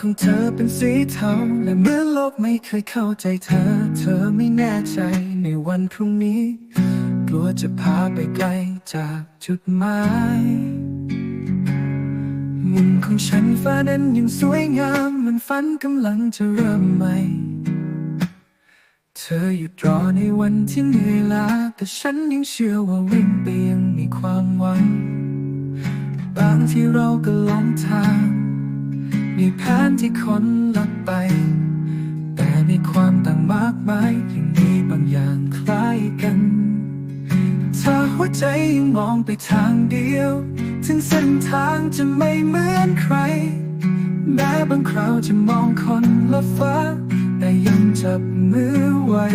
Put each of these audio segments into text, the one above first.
ของเธอเป็นสีเทาและเมื่อโลกไม่เคยเข้าใจเธอ เธอไม่แน่ใจในวันพรุ่งนี้ กลัวจะพาไปไกลจากจุดหมายมุมของฉันฟ้านั้นยังสวยงามมันฝันกำลังจะเริ่มใหม่เธอหยุดรอในวันที่เหนื่อยล้าแต่ฉันยังเชื่อว่าวิ่งไปยังมีความหวัง บางที่เราก็หลงทาง มีแผนที่คนลัดไป แต่ในความต่างมากมายยังมีบางอย่างคล้ายกัน ถ้าหัวใจยังมองไปทางเดียว ถึงเส้นทางจะไม่เหมือนใคร แม้บางคราวจะมองคนละฟ้า แต่ยังจับมือไว้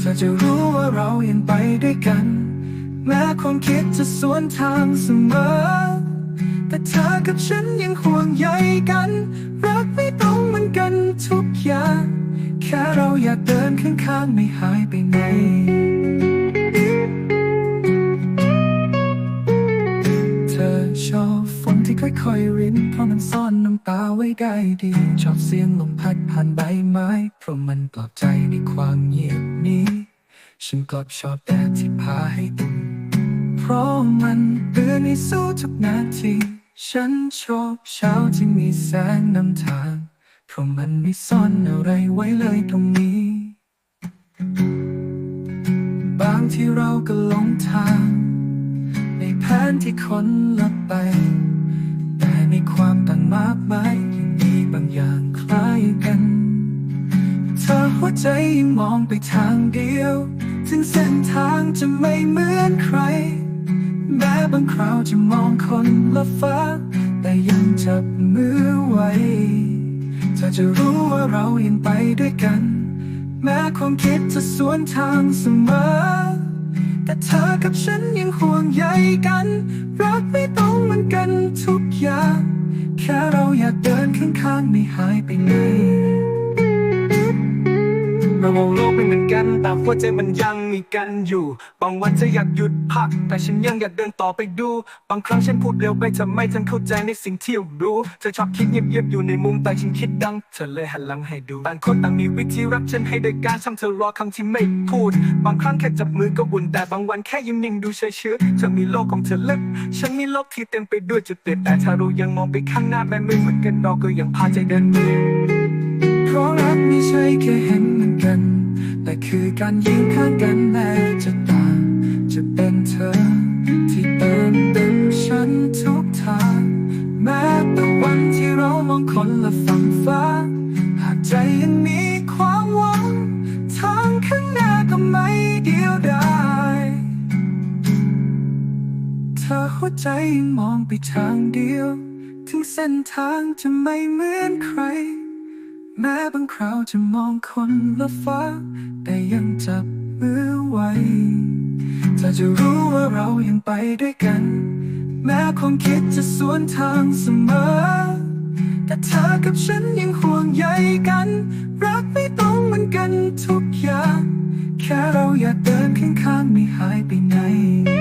เธอจะรู้ว่าเรายังไปด้วยกัน แม้ความคิดจะสวนทางเสมอ แต่เธอกับฉันยังห่วงใยกัน รักไม่ต้องเหมือนกันทุกอย่าง แค่เราอยากเดินข้างๆไม่หายไปไหนเธอชอบฝนที่ค่อยๆรินเพราะมันซ่อนน้ำตาไว้ได้ดี ชอบเสียงลมพัดผ่านใบไม้ เพราะมันปลอบใจในความเงียบนี้ ฉันกลับชอบแดดที่พาให้ตุนเพราะมันเตือนให้สู้ทุกนาที ฉันชอบเช้าที่มีแสงนำทาง เพราะมันไม่ซ่อนอะไรไว้เลยตรงนี้ บางที่เราก็หลงทาง ในแผนที่คนลับไป แต่ในความต่างมากมายยังมีบางอย่างคล้ายกัน เธอหัวใจยังมองไปทางเดียว ถึงเส้นทางจะไม่เหมือนใคร บางคราวจะมองคนละฟ้า แต่ยังจับมือไว้ เธอจะรู้ว่าเรายังไปด้วยกัน แม้ความคิดจะสวนทางเสมอ แต่เธอกับฉันยังห่วงใยกัน รักไม่ต้องเหมือนกันทุกอย่าง แค่เราอยากเดินข้างๆไม่หายไปไหน เรามองโลกไม่เหมือนกันแต่หัวใจมันยังมีกันอยู่ บางวันจะอยากหยุดพัก แต่ฉันยังอยากเดินต่อไปดู บางครั้งฉันพูดเร็วไปทำไมทันเข้าใจในสิ่งที่รู้เธอชอบคิดเงียบๆอยู่ในมุมแต่ฉันคิดดังเธอเลยหันหลังให้ดูต่างคนต่างมีวิธีรักฉันให้โดยการช่างเธอรอคำที่ไม่พูด บางครั้งแค่จับมือก็บุญแต่บางวันแค่ยิ้มนิ่งดูเฉยเชื่อเธอมีโลกของเธอลึกฉันมีโลกที่เต็มไปด้วยจุดเปลี่นแต่ถ้าเรายังมองไปข้างหน้าแม้ไม่เหมือนกันเราก็ยังพาใจเดินเพราะรักไม่ใช่แค่เห็น คือการยืนข้างกันแม้จะต่าง จะเป็นเธอ ที่เติมเต็มฉันทุกทาง แม้แต่วันที่เรามองคนละฝั่งฟ้า หากใจยังมีความหวัง ทางข้างหน้าก็ไม่เดียวดายเธอหัวใจยังมองไปทางเดียว ถึงเส้นทางจะไม่เหมือนใคร แม้บางคราวจะมองคนละฟ้า แต่ยังจับมือไว้เธอจะรู้ว่าเรายังไปด้วยกัน แม้ความคิดจะสวนทางเสมอ แต่เธอกับฉันยังห่วงใยกัน รักไม่ต้องเหมือนกันทุกอย่าง แค่เราอยากเดินข้างๆไม่หายไปไหน